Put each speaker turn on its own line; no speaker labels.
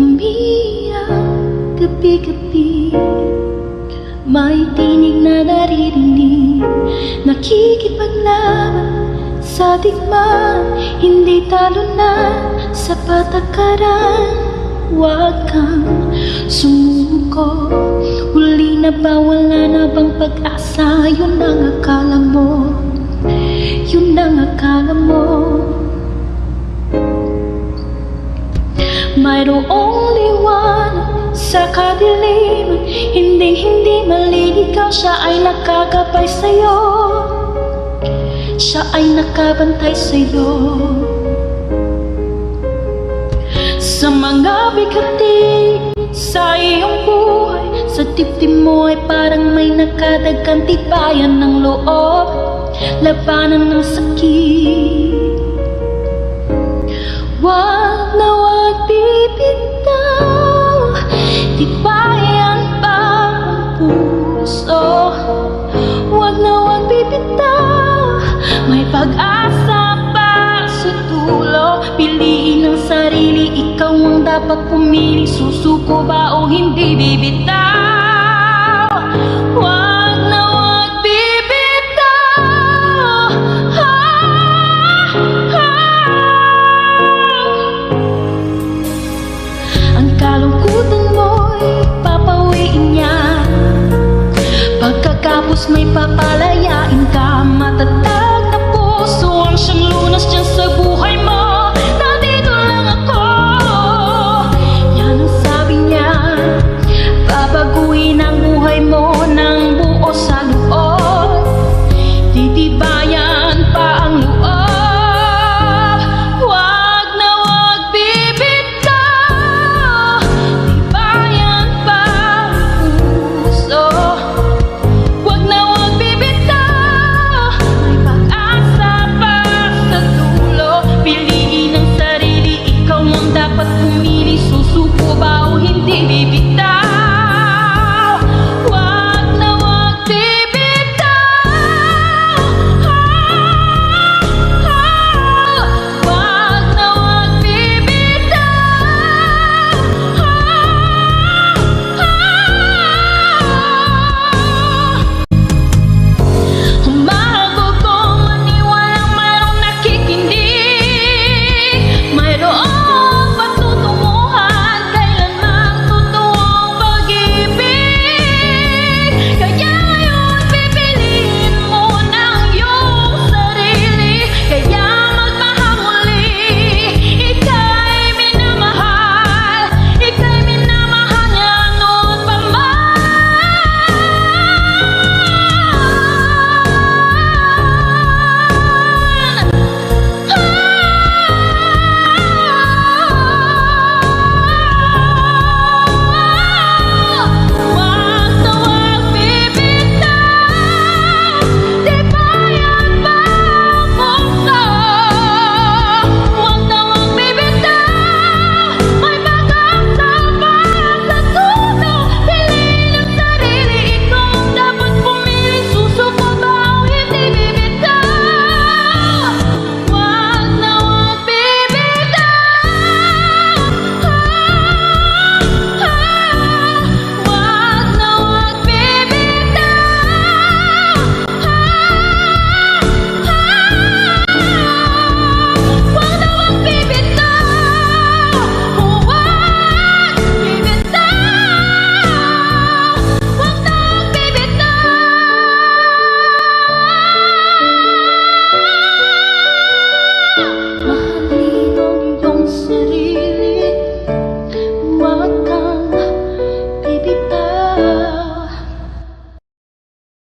umiyak Gabi-gabi. May tinig na naririnig. Nakikipaglaban sa digma. Hindi talo na sa patakaran. Huwag kang sumuko. Huli na ba, wala na bang pag-asa? Yun ang akala mo. Yun ang akala mo. Mayroong liwanag sa kadiliman Hindi hindi maliligaw Siya ay nakagabay sa'yo. Siya ay nakabantay sa'yo. Sa mga bigati sa iyong buhay Sa dibdib mo ay parang may nakadagang tibayan ng loob. Labanan ng sakit. Wag na wag pag-asa pa sa dulo Piliin ang sarili, ikaw ang dapat pumili. Susuko ba o hindi? Bibitaw